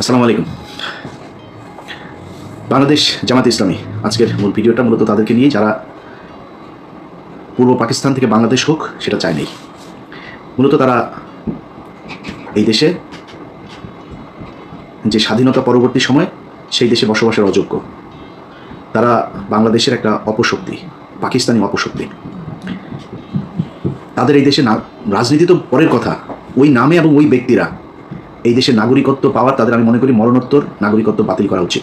আসসালামু আলাইকুম। বাংলাদেশ জামাত ইসলামী, আজকের মূল ভিডিওটা মূলত তাদেরকে নিয়ে যারা পূর্ব পাকিস্তান থেকে বাংলাদেশ হোক, সেটা চায়নি মূলত তারা এই দেশে যে স্বাধীনতা পরবর্তী সময়, সেই দেশে বসবাসের অযোগ্য। তারা বাংলাদেশের একটা অপশক্তি, পাকিস্তানি অপশক্তি। তাদের এই দেশে না, রাজনীতি তো পরের কথা। ওই নামে এবং ওই ব্যক্তিরা এই দেশের নাগরিকত্ব পাওয়ার তাদের আমি মনে করি মরণোত্তর নাগরিকত্ব বাতিল করা উচিত।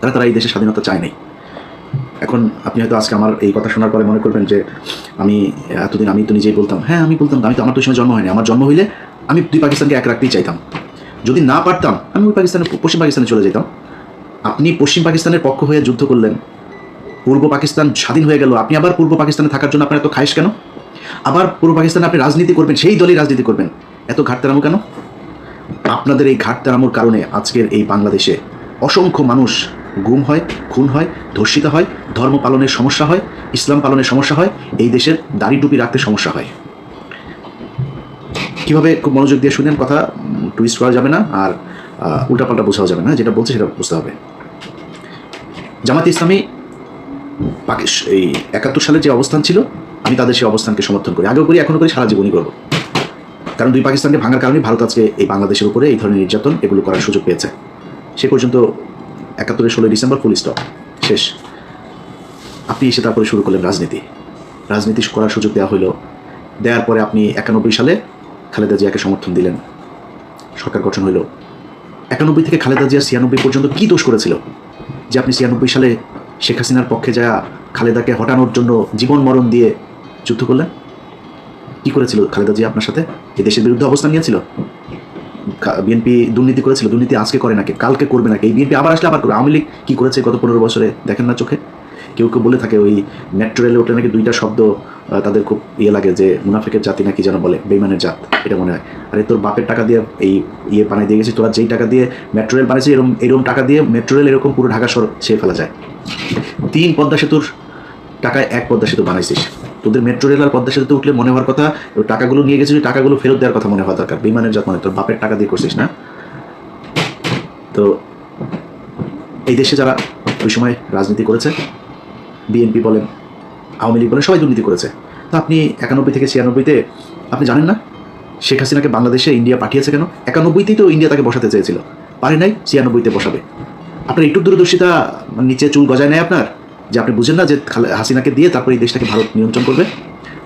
তারা তারা এই দেশে স্বাধীনতা চায় নাই। এখন আপনি হয়তো আজকে আমার এই কথা শোনার পরে মনে করবেন যে আমি এতদিন আমি তো নিজেই বলতাম হ্যাঁ আমি বলতাম, আমি তো আমার তো সময় জন্ম হয়নি। আমার জন্ম হইলে আমি দুই পাকিস্তানকে এক রাখতেই চাইতাম। যদি না পারতাম, আমি ওই পাকিস্তানে, পশ্চিম পাকিস্তানে চলে যেতাম। আপনি পশ্চিম পাকিস্তানের পক্ষ হয়ে যুদ্ধ করলেন। পূর্ব পাকিস্তান স্বাধীন হয়ে গেল। আপনি আবার পূর্ব পাকিস্তানে থাকার জন্য আপনার এত খাইশ কেন? আবার পূর্ব পাকিস্তানে আপনি রাজনীতি করবেন, সেই দলই রাজনীতি করবেন। এত ঘাটতে ঘাটতারামো কেন? আপনাদের এই ঘাট ঘাটতারামোর কারণে আজকের এই বাংলাদেশে অসংখ্য মানুষ গুম হয়, খুন হয়, ধর্ষিত হয়, ধর্ম পালনের সমস্যা হয়, ইসলাম পালনের সমস্যা হয়, এই দেশের দাড়ি টুপি রাখতে সমস্যা হয়। কীভাবে খুব মনোযোগ দিয়ে শুনেন কথা টুইস্ট করা যাবে না আর উল্টাপাল্টা বোঝাও যাবে না, যেটা বলছে সেটা বুঝতে হবে। জামাত ইসলামী পাকিস এই একাত্তর সালের যে অবস্থান ছিল, আমি তাদের সেই অবস্থানকে সমর্থন করি। আগেও করি, এখনও করি, সারা জীবনই করব। কারণ দুই পাকিস্তানকে ভাঙার কারণে ভারত আজকে এই বাংলাদেশের উপরে এই ধরনের নির্যাতন এগুলো করার সুযোগ পেয়েছে। সে পর্যন্ত একাত্তরের ষোলোই ডিসেম্বর ফুল স্টপ শেষ। আপনি এসে তারপরে শুরু করলেন রাজনীতি। রাজনীতি করার সুযোগ দেওয়া হলো। দেওয়ার পরে আপনি একানব্বই সালে খালেদা জিয়াকে সমর্থন দিলেন। সরকার গঠন হলো। একানব্বই থেকে খালেদা জিয়া ছিয়ানব্বই পর্যন্ত কী দোষ করেছিল? যে আপনি ছিয়ানব্বই সালে শেখ হাসিনার পক্ষে যা খালেদাকে হটানোর জন্য জীবন মরণ দিয়ে যুদ্ধ করলেন? কি করেছিল খালেদা জিয়া আপনার সাথে? এই দেশের বিরুদ্ধে অবস্থান নিয়েছিল? বিএনপি দুর্নীতি করেছিল, দুর্নীতি আজকে করে নাকি? কালকে করবে নাকি? এই বিএনপি আবার আসলে আবার করবে। আওয়ামী লীগ কী করেছে গত পনেরো বছরে? দেখেন না চোখে? কেউ কেউ বলে থাকে ওই মেট্রো রেলে উঠলে নাকি দুইটা শব্দ তাদের খুব ইয়ে লাগে যে মুনাফেকের জাতি নাকি যেন বলে, বেইমানের জাত, এটা মনে হয়। আরে তোর বাপের টাকা দিয়ে এই ইয়ে বানিয়ে দিয়ে গেছিস, তোরা যেই টাকা দিয়ে মেট্রো রেল বানিয়েছিস এরকম এরকম টাকা দিয়ে মেট্রো রেল এরকম পুরো ঢাকা শহর ছেয়ে ফেলা যায়। তিন পদ্মা সেতুর টাকায় এক পদ্মা সেতু বানাইছিস। তোদের মেট্রো রেল আর পদ্মা সেতুতে উঠলে মনে হওয়ার কথা টাকাগুলো নিয়ে গেছিস টাকাগুলো ফেরত দেওয়ার কথা মনে হওয়া দরকার। বিমানের জাত মানে তোর বাপের টাকা দিয়ে করছিস না? তো এই দেশে যারা ওই সময় রাজনীতি করেছে, বিএনপি বলেন, আওয়ামী লীগ বলেন, সবাই দুর্নীতি করেছে। তো আপনি একানব্বই থেকে ছিয়ানব্বইতে, আপনি জানেন না শেখ হাসিনাকে বাংলাদেশে ইন্ডিয়া পাঠিয়েছে কেন? একানব্বইতেই তো ইন্ডিয়া তাকে বসাতে চেয়েছিল। পারে নাই, ছিয়ানব্বইতে বসাবে। আপনার একটু দূরদর্শিতা, নিচে চুল গজায় নেয় আপনার? যে আপনি বুঝেন না যে হাসিনাকে দিয়ে তারপরে এই দেশটাকে ভারত নিয়ন্ত্রণ করবে?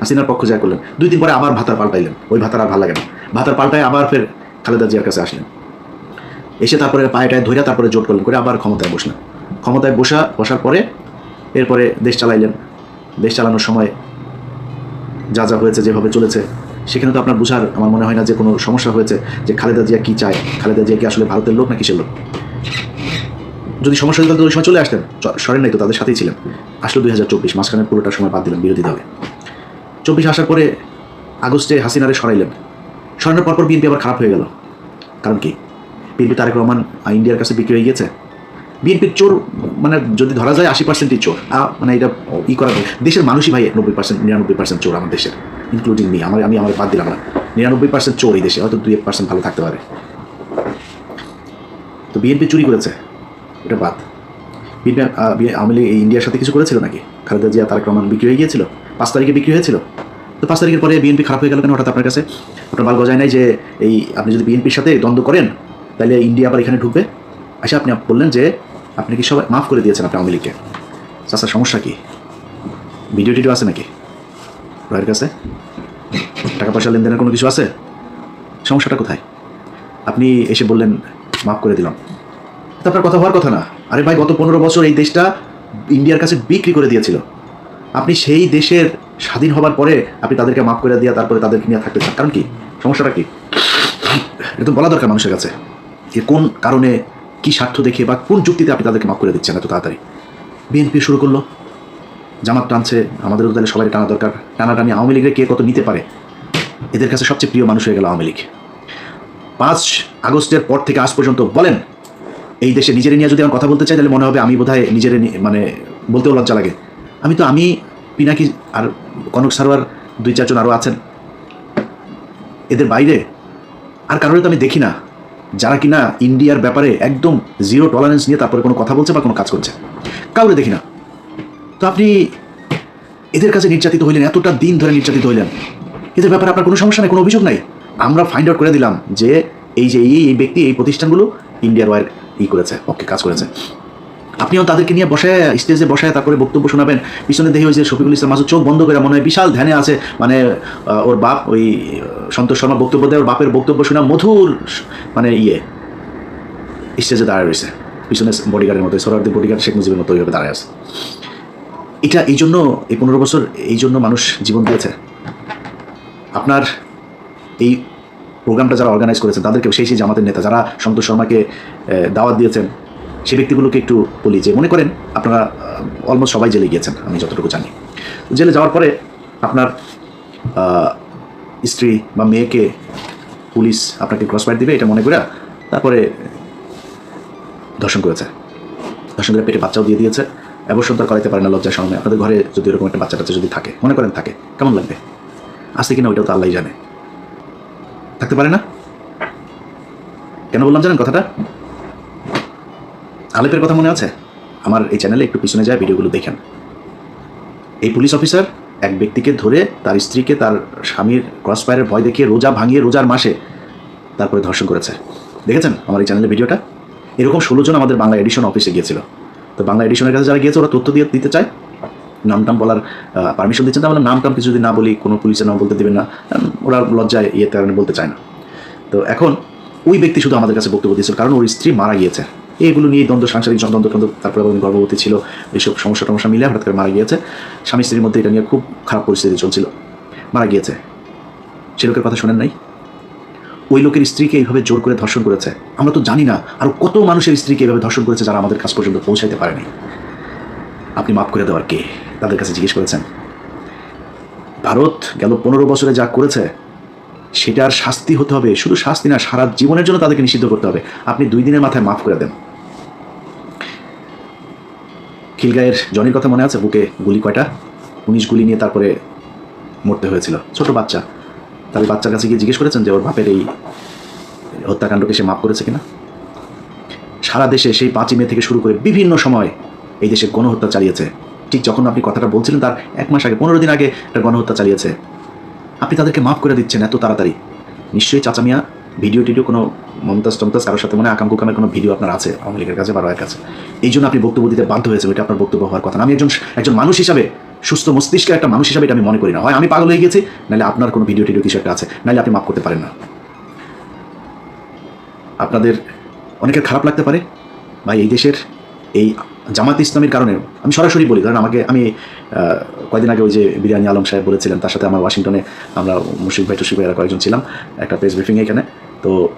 হাসিনার পক্ষ যা করলেন। দুই দিন পরে আবার ভাতার পাল্টাইলেন। ওই ভাতার আর ভালো লাগে না। ভাতার পাল্টায় আবার ফের খালেদা জিয়ার কাছে আসলেন। এসে তারপরে পায়েটায় ধরে তারপরে জোট করলেন, করে আবার ক্ষমতায় বসলেন। ক্ষমতায় বসা, বসার পরে এরপরে দেশ চালাইলেন। দেশ চালানোর সময় যা যা হয়েছে, যেভাবে চলেছে, সেখানে তো আপনার বুঝার আমার মনে হয় না যে কোনো সমস্যা হয়েছে যে খালেদা জিয়া কী চায়? খালেদা জিয়া কি আসলে ভারতের লোক না কিসের লোক? যদি সমস্যা হতো ওই সময় চলে আসতেন। সরেন নাই তো, তাদের সাথেই ছিলেন আসলে দুই হাজার চব্বিশ মাঝখানে পুরোটা সময় বাদ দিলেন বিরোধী দলে। চব্বিশ আসার পরে আগস্টে হাসিনারে সরাইলেন। সরানোর পরপর বিএনপি আবার খারাপ হয়ে গেল। কারণ কি? বিএনপি তারেক রহমান ইন্ডিয়ার কাছে বিক্রি হয়ে গিয়েছে। বিএনপির চোর মানে যদি ধরা যায় আশি পার্সেন্টই চোর। মানে এটা ই করা। দেশের মানুষই ভাই নব্বই পার্সেন্ট নিরানব্বই পার্সেন্ট চোর আমার দেশের ইনক্লুডিং মি আমার, আমি, আমার বাদ দিলাম না নিরানব্বই পার্সেন্ট চোর এই দেশে, হয়তো দুই এক পার্সেন্ট ভালো থাকতে পারে। তো বিএনপি চুরি করেছে। এটা বাদ। বিএনপি আওয়ামী লীগ ইন্ডিয়ার সাথে কিছু করেছিল নাকি? খালেদা জিয়া, তারেক রহমান বিক্রি হয়ে গিয়েছিল? পাঁচ তারিখে বিক্রি হয়েছিল? তো পাঁচ তারিখের পরে বিএনপি খারাপ হয়ে গেল কেন হঠাৎ আপনার কাছে? আপনার বাল গজায় নাই যে এই আপনি যদি বিএনপির সাথে দ্বন্দ্ব করেন, তাহলে ইন্ডিয়া আবার এখানে ঢুকবে? আচ্ছা আপনি বললেন যে আপনি কি সবাই মাফ করে দিয়েছেন আপনি আওয়ামী লীগকে। চাষার সমস্যা কি? ভিডিও টিডিও আছে নাকি? রয়ের কাছে? টাকা পয়সা লেনদেনের কোনো কিছু আছে? সমস্যাটা কোথায়? আপনি এসে বললেন, মাফ করে দিলাম। আপনার কথা হওয়ার কথা না। আরে ভাই, গত পনেরো বছর এই দেশটা ইন্ডিয়ার কাছে বিক্রি করে দিয়েছিল। আপনি সেই দেশের স্বাধীন হবার পরে আপনি তাদেরকে মাফ করে দিয়ে তারপরে তাদেরকে নিয়ে থাকতে চান। কারণ কি? সমস্যাটা কি? এটা তো বলা দরকার মানুষের কাছে যে কোন কারণে কি স্বার্থ দেখে বা কোন যুক্তিতে আপনি তাদেরকে মাফ করে দিচ্ছেন এত তাড়াতাড়ি। বিএনপি শুরু করল। জামাত টানছে। আমাদের তাহলে সবাই টানা দরকার। টানাটানি আওয়ামী লীগের কে কত নিতে পারে? এদের কাছে সবচেয়ে প্রিয় মানুষ হয়ে গেল আওয়ামী লীগ। পাঁচ আগস্টের পর থেকে আজ পর্যন্ত বলেন এই দেশে নিজের নিয়ে যদি আমি কথা বলতে চাই, তাহলে মনে হবে আমি বোধহয় নিজের মানে বলতেও লজ্জা লাগে। আমি তো, আমি, পিনাকি আর কনক সারোয়ার দুই চারজন আরও আছেন। এদের বাইরে আর কারোর তো আমি দেখি না, যারা কিনা ইন্ডিয়ার ব্যাপারে একদম জিরো টলারেন্স নিয়ে তারপরে কোনো কথা বলছে বা কোনো কাজ করছে। কাউরে দেখি না। তো আপনি এদের কাছে নির্যাতিত হইলেন, এতটা দিন ধরে নির্যাতিত হইলেন। এদের ব্যাপারে আপনার কোনো সমস্যা নেই, কোনো অভিযোগ নাই। আমরা ফাইন্ড আউট করে দিলাম যে এই যে এই ব্যক্তি, এই প্রতিষ্ঠানগুলো ইন্ডিয়ার ওয়ার ই করেছে পক্ষে কাজ করেছে। আপনিও তাদেরকে নিয়ে বসায় স্টেজে বসায় তারপরে বক্তব্য শোনাবেন। পিছনে দেখি হয়েছে শফিকুল ইসলাম মাসুদ চোখ বন্ধ করে মনে হয় বিশাল ধ্যানে আছে। মানে ওর বাপ ওই সন্তোষ শর্মা বক্তব্য দেয়, ওর বাপের বক্তব্য শোনা মধুর মানে ইয়ে। স্টেজে দাঁড়ায় রয়েছে। পিছনে বডিগার্ডের মতো সোরারদের বডিগার্ড শেখ মুজিবের মতো ওইভাবে দাঁড়ায় আছে। এটা এই জন্য, এই পনেরো বছর, এই জন্য মানুষ জীবন দিয়েছে। আপনার এই প্রোগ্রামটা যারা অর্গানাইজ করেছেন তাদেরকে সেই সেই জামাতের নেতা যারা সন্তোষ শর্মাকে দাওয়াত দিয়েছেন সেই ব্যক্তিগুলোকে একটু বলি যে, মনে করেন আপনারা অলমোস্ট সবাই জেলে গিয়েছেন, আমি যতটুকু জানি। জেলে যাওয়ার পরে আপনার স্ত্রী বা মেয়েকে পুলিশ আপনাকে ক্রস ফায়ার দিবে, এটা মনে করে তারপরে ধর্ষণ করেছে। ধর্ষণ করে পেটে বাচ্চাও দিয়ে দিয়েছে এবং সন্তান করাইতে পারে না লজ্জার সামনে। আপনাদের ঘরে যদি এরকম একটা বাচ্চা যদি থাকে, মনে করেন থাকে, কেমন লাগবে? আসতে কিনা ওইটাও তো আল্লাহ জানে। থাকতে পারে না? কেন বললাম জানেন কথাটা? আলেপের কথা মনে আছে? আমার এই চ্যানেলে একটু পিছনে যায়, ভিডিওগুলো দেখেন। এই পুলিশ অফিসার এক ব্যক্তিকে ধরে তার স্ত্রীকে তার স্বামীর ক্রসফায়ারের ভয় দেখিয়ে রোজা ভাঙিয়ে রোজার মাসে তারপরে ধর্ষণ করেছে। দেখেছেন আমার এই চ্যানেলের ভিডিওটা? এরকম ষোলো জন আমাদের বাংলা এডিশন অফিসে গিয়েছিল। তো বাংলা এডিশনের কাছে যারা গিয়েছে, ওরা তথ্য দিয়ে দিতে চায়? নাম টাম বলার পারমিশন দিচ্ছেন তাহলে নাম টাম কিছু যদি না বলি, কোনো পুলিশের নাম বলতে দেবেন না ওরা লজ্জায় ইয়েতে কারণে বলতে চায় না। তো এখন ওই ব্যক্তি শুধু আমাদের কাছে বক্তব্য দিয়েছিল, কারণ ওর স্ত্রী মারা গিয়েছে। এইগুলো নিয়ে দ্বন্দ্ব, সাংসারিক দ্বন্দ্ব টন্দ্ব তারপরে গর্ভবতী ছিল, এইসব সমস্যা টমস্যা মিলে হঠাৎ করে মারা গিয়েছে। স্বামী স্ত্রীর মধ্যে এটা নিয়ে খুব খারাপ পরিস্থিতি চলছিল। মারা গিয়েছে। সে লোকের কথা শোনেন নাই? ওই লোকের স্ত্রীকে এইভাবে জোর করে ধর্ষণ করেছে? আমরা তো জানি না আর কত মানুষের স্ত্রীকে এইভাবে ধর্ষণ করেছে যারা আমাদের কাছ পর্যন্ত পৌঁছাইতে পারেনি। আপনি মাফ করে দেওয়ার কে? তাদের কাছে জিজ্ঞেস করেছেন, ভারত গেল পনেরো বছরে যা করেছে, সেটার শাস্তি হতে হবে, শুধু শাস্তি না, সারা জীবনের জন্য তাদেরকে নিষিদ্ধ করতে হবে। আপনি দুই দিনের মাথায় মাফ করে দেন। খিলগাঁয়ের জনির কথা মনে আছে, বুকে গুলি কয়টা? উনিশ গুলি নিয়ে তারপরে মরতে হয়েছিল। ছোট বাচ্চা। তাহলে বাচ্চার কাছে গিয়ে জিজ্ঞেস করেছেন যে ওর বাপের এই হত্যাকাণ্ডকে সে মাফ করেছে কিনা? সারা দেশে সেই পাঁচই মে থেকে শুরু করে বিভিন্ন সময় এই দেশে গণহত্যা চালিয়েছে। ঠিক যখন আপনি কথাটা বলছিলেন তার এক মাস আগে, পনেরো দিন আগে একটা গণহত্যা চালিয়েছে। আপনি তাদেরকে মাফ করে দিচ্ছেন এত তাড়াতাড়ি। নিশ্চয়ই চাচা মিয়া, ভিডিও টিডিও কোনো মমতাজ টমতাজ কারোর সাথে মনে আকাম কুকামের কোনো ভিডিও আপনার আছে, আওয়ামী লীগের কাছে বা কাছে। এই জন্য আপনি বক্তব্য দিতে বাধ্য হয়েছে ওইটা আপনার বক্তব্য হওয়ার কথা আমি একজন একজন মানুষ হিসাবে, সুস্থ মস্তিষ্কের একটা মানুষ হিসাবে এটা আমি মনে করি না। হয় আমি পাগল হয়ে গেছি, নাহলে আপনার কোনো ভিডিও টিডিও কিছু একটা আছে, নাহলে আপনি মাফ করতে পারেন না। আপনাদের অনেকের খারাপ লাগতে পারে ভাই এই দেশের এই জামাত ইসলামের কারণে আমি সরাসরি বলি কারণ আমাকে আমি কয়েকদিন আগে ওই যে বিরিয়ানি আলম সাহেব বলেছিলেন তার সাথে আমার ওয়াশিংটনে আমরা মুশিক ভাই টুশিক ভাইরা কয়েকজন ছিলাম একটা প্রেস ব্রিফিংয়ে এখানে। তো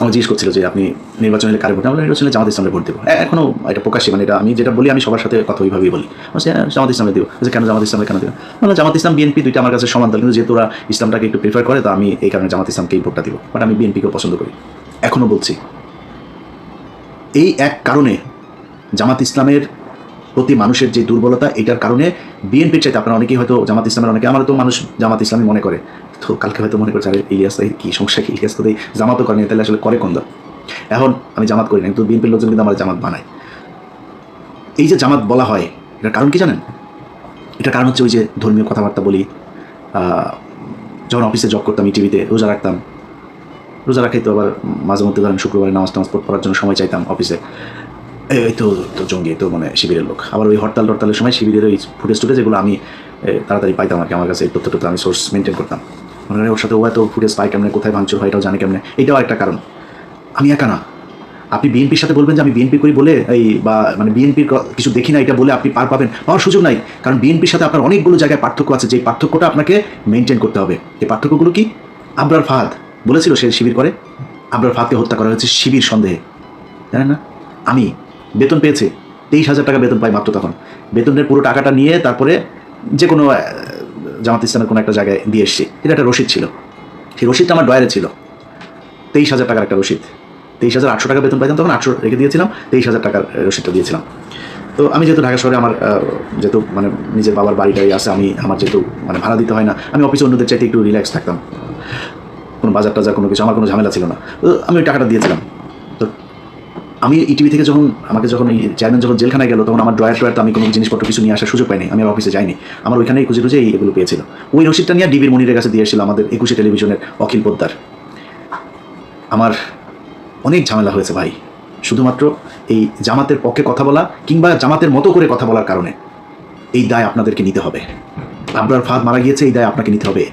আমার জিজ্ঞেস করছিল যে আপনি নির্বাচন হলে কারে ভোট আমরা নির্বাচনে জামাত ইসলামে ভোট দেবো। এ- এখনও এটা প্রকাশ্যে মানে এটা আমি যেটা বলি আমি সবার সাথে কথা ওইভাবেই বলি। বলছি, হ্যাঁ, জামাত ইসলামে দিব। যে কেন জামাত ইসলামে কেন দেবো মানে জামাত ইসলাম বিএনপি দুইটা আমার কাছে সমান কিন্তু যেহেতু ওরা ইসলামটাকে একটু প্রিফার করে তো আমি এই কারণে জামাত ইসলামকেই ভোটটা দিব। বাট আমি বিএনপিকেও পছন্দ করি। এখনও বলছি এই এক কারণে জামাত ইসলামের প্রতি মানুষের যে দুর্বলতা, এটার কারণে বিএনপির চাইতে আপনারা অনেকেই হয়তো জামাত ইসলামের, অনেকে আমার তো মানুষ জামাত ইসলামী মনে করে। তো কালকে হয়তো মনে করছে, আরে ইলিয়াস ভাই, কি সমস্যা, কি ইলিয়াস তো জামাতও করেনি তাহলে আসলে করে কোন এখন আমি জামাত করি না কিন্তু বিএনপির লোকজন কিন্তু আমার জামাত বানায়। এই যে জামাত বলা হয়, এটার কারণ কি জানেন? এটার কারণ হচ্ছে ওই যে ধর্মীয় কথাবার্তা বলি যখন অফিসে জব করতাম টিভিতে রোজা রাখতাম, রোজা রাখাই তো আবার মাঝে মধ্যে ধরেন শুক্রবারে নামাজ টামাজ পড়ার জন্য সময় চাইতাম অফিসে। এই তো তো জঙ্গি তো মানে শিবিরের লোক। আবার ওই হরতাল টরতালের সময় শিবিরের ওই ফুটেজ টুটেজ যেগুলো আমি তাড়াতাড়ি পাইতাম আর কি, আমার কাছে এই তথ্য টথ্য আমি সোর্স মেনটেন করতাম। মনে হয় ওর সাথে ও এত ফুটেজ পাই কেমনে, কোথায় ভাঙচুর হয়, এটাও জানে কেমনে। এটাও একটা কারণ। আমি একা না। আপনি বিএনপির সাথে বলবেন যে আমি বিএনপি করি বলে, এই, বা মানে বিএনপির কিছু দেখি না, এটা বলে আপনি পার পাবেন, পাওয়ার সুযোগ নাই। কারণ বিএনপির সাথে আপনার অনেকগুলো জায়গায় পার্থক্য আছে যে পার্থক্যটা আপনাকে মেনটেন করতে হবে। এই পার্থক্যগুলো কি? আবরার ফাহাদ বলেছিল সে শিবির করে, আবরার ফাহাদকে হত্যা করা হয়েছে শিবির সন্দেহে। জানেন না? আমি বেতন পেয়েছে, তেইশ হাজার টাকা বেতন পাই মাত্র তখন। বেতনের পুরো টাকাটা নিয়ে তারপরে যে কোনো জামাত ইসলামের কোনো একটা জায়গায় দিয়ে এসেছি। এটা একটা রসিদ ছিল। সেই রসিদটা আমার ডয়ারে ছিল। তেইশ হাজার টাকার একটা রসিদ। তেইশ হাজার আটশো টাকা বেতন পাইতাম তখন, আটশো রেখে দিয়েছিলাম, তেইশ হাজার টাকার রসিদটা দিয়েছিলাম। তো আমি যেহেতু ঢাকা শহরে আমার যেহেতু মানে নিজের বাবার বাড়িটাই আছে, আমি, আমার যেহেতু মানে ভাড়া দিতে হয় না, আমি অফিসে অন্যদের চাইতে একটু রিল্যাক্স থাকতাম। কোনো বাজার টাজার কোনো কিছু, আমার কোনো ঝামেলা ছিল না। তো আমি ওই টাকাটা দিয়েছিলাম। আমি ইটিভি থেকে যখন, আমাকে যখন এই চেয়ারম্যান যখন জেলখানায় গেল, তখন আমার ড্রয়ার ট্রয়ার তো আমি কোনো জিনিসপত্র কিছু নিয়ে আসার সুযোগ পাইনি, আমি আমার অফিসে যাইনি। আমার ওইখানেই খুঁজে খুঁজে এগুলো পেয়েছিল। ওই রসিদটা নিয়ে ডিবির মনিরের কাছে দিয়ে এসেছিল আমাদের একুশে টেলিভিশনের অখিল পোদ্দার। আমার অনেক ঝামেলা হয়েছে ভাই। শুধুমাত্র এই জামাতের পক্ষে কথা বলা কিংবা জামাতের মতো করে কথা বলার কারণে। এই দায় আপনাদেরকে নিতে হবে। আপনার ফাদ মারা গিয়েছে, এই দায় আপনাকে নিতে হবে।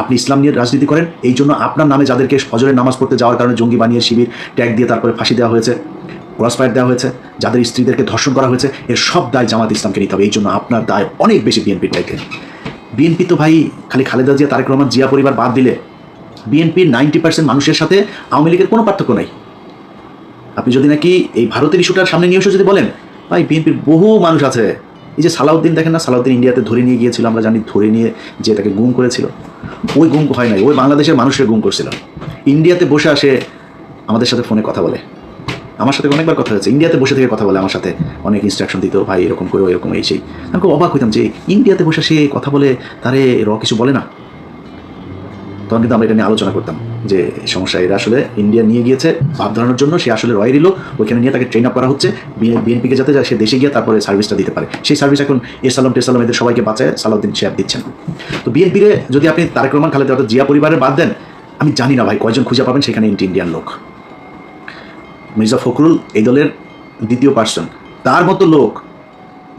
আপনি ইসলাম নিয়ে রাজনীতি করেন, এই জন্য আপনার নামে যাদেরকে ফজরের নামাজ পড়তে যাওয়ার কারণে জঙ্গি বানিয়ে শিবির, ট্যাগ দিয়ে তারপরে ফাঁসি দেওয়া হয়েছে, ক্রস ফায়ার দেওয়া হয়েছে, যাদের স্ত্রীদেরকে ধর্ষণ করা হয়েছে, এর সব দায় জামাত ইসলামকে নিতে হবে, এই জন্য আপনার দায় অনেক বেশি বিএনপির দায়িত্বে। বিএনপি তো ভাই, খালি খালেদা জিয়া, তারেক রহমান, জিয়া পরিবার বাদ দিলে বিএনপির নাইনটি পার্সেন্ট মানুষের সাথে আওয়ামী লীগের কোনো পার্থক্য নাই। আপনি যদি নাকি এই ভারতের ইস্যুটার সামনে নিয়ে এসে যদি বলেন, ভাই, বিএনপির বহু মানুষ আছে। এই যে সালাউদ্দিন, দেখেন না, সালাউদ্দিন ইন্ডিয়াতে ধরে নিয়ে গিয়েছিল, আমরা জানি ধরে নিয়ে যে তাকে গুম করেছিল। ওই গুম হয় নাই, ওই বাংলাদেশের মানুষের গুম করছিল ইন্ডিয়াতে বসে আসে আমাদের সাথে ফোনে কথা বলে। আমার সাথে অনেকবার কথা হয়েছে, ইন্ডিয়াতে বসে থেকে কথা বলে আমার সাথে। অনেক ইনস্ট্রাকশন দিত, ভাই, এরকম করো, এরকম এই সেই। আমি খুব অবাক হইতাম যে ইন্ডিয়াতে বসে সে কথা বলে, তারে র কিছু বলে না। তখন কিন্তু আমরা এটা নিয়ে আলোচনা করতাম যে সমস্যা এরা আসলে ইন্ডিয়া নিয়ে গিয়েছে ভাব ধরানোর জন্য, সে আসলে রয়ের এলো ওইখানে নিয়ে তাকে ট্রেন আপ করা হচ্ছে বিএনপিকে যাতে সে দেশে গিয়ে তারপরে সার্ভিসটা দিতে পারে। সেই সার্ভিস এখন এসালাম টেসালাম এদের সবাইকে বাঁচায়, সালাউদ্দিন শেয়ার দিচ্ছেন। তো বিএনপিরে যদি আপনি তারেক রহমান, খালেদা অর্থাৎ জিয়া পরিবারের বাদ দেন, আমি জানি না ভাই, কয়জন খুঁজে পাবেন সেখানে ইন্টি ইন্ডিয়ান লোক। মির্জা ফখরুল এই দলের দ্বিতীয় পার্সন তার মতো লোক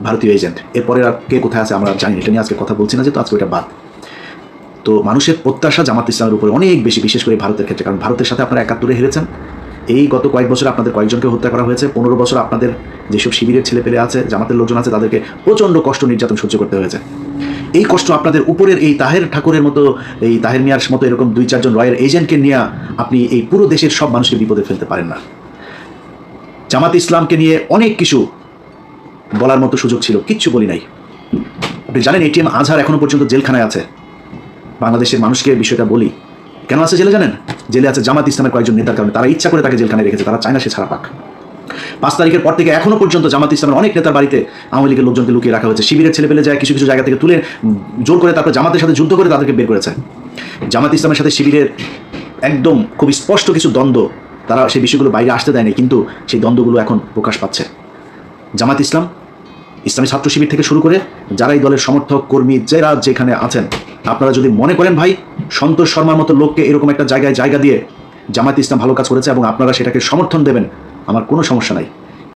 ভারতীয় এজেন্ট এরপরে আর কে কোথায় আছে আমরা জানি এটা নিয়ে আজকে কথা বলছি না যে তো আজকে ওটা বাদ। তো মানুষের প্রত্যাশা জামাত ইসলামের উপরে অনেক বেশি, বিশেষ করে ভারতের ক্ষেত্রে। কারণ ভারতের সাথে আপনারা একাত্তরে হেরেছেন। এই গত কয়েক বছর আপনাদের কয়েকজনকে হত্যা করা হয়েছে। পনেরো বছর আপনাদের যেসব শিবিরের ছেলে পেলে আছে, জামাতের লোকজন আছে, তাদেরকে প্রচণ্ড কষ্ট, নির্যাতন সহ্য করতে হয়েছে। এই কষ্ট আপনাদের উপরের এই তাহের ঠাকুরের মতো, এই তাহের মিয়ার মতো এরকম দুই, চারজন রয়ের এজেন্টকে নিয়ে আপনি এই পুরো দেশের সব মানুষকে বিপদে ফেলতে পারেন না। জামাত ইসলামকে নিয়ে অনেক কিছু বলার মতো সুযোগ ছিল, কিচ্ছু বলি নাই। আপনি জানেন এটিএম আজহার এখনও পর্যন্ত জেলখানায় আছে। বাংলাদেশের মানুষকে বিষয়টা বলি। কেন আছে জেলে জানেন? জেলে আছে জামাত ইসলামের কয়েকজন নেতার কারণে। তারা ইচ্ছা করে তাকে জেলখানায় রেখেছে, তারা চায় না সে ছাড়া পাক। পাঁচ তারিখের পর থেকে এখনও পর্যন্ত জামাত ইসলামের অনেক নেতার বাড়িতে আওয়ামী লীগের লোকজনকে লুকিয়ে রাখা হয়েছে। শিবিরের ছেলে পেলে যায়, কিছু কিছু জায়গা থেকে তুলে জোর করে তারপর জামাতের সাথে যুদ্ধ করে তাদেরকে বের করেছে। জামাত ইসলামের সাথে শিবিরের একদম খুব স্পষ্ট কিছু দ্বন্দ্ব তারা সেই বিষয়গুলো বাইরে আসতে দেয়নি, কিন্তু সেই দ্বন্দ্বগুলো এখন প্রকাশ পাচ্ছে। জামাত ইসলাম ইসলামী ছাত্র শিবির থেকে শুরু করে যারাই দলের সমর্থক, কর্মী, যারা যেখানে আছেন, আপনারা যদি মনে করেন ভাই, সন্তোষ শর্মার মতো লোককে এরকম একটা জায়গায় জায়গা দিয়ে জামাত ইসলাম ভালো কাজ করেছে এবং আপনারা সেটাকে সমর্থন দেবেন, আমার কোনো সমস্যা নাই।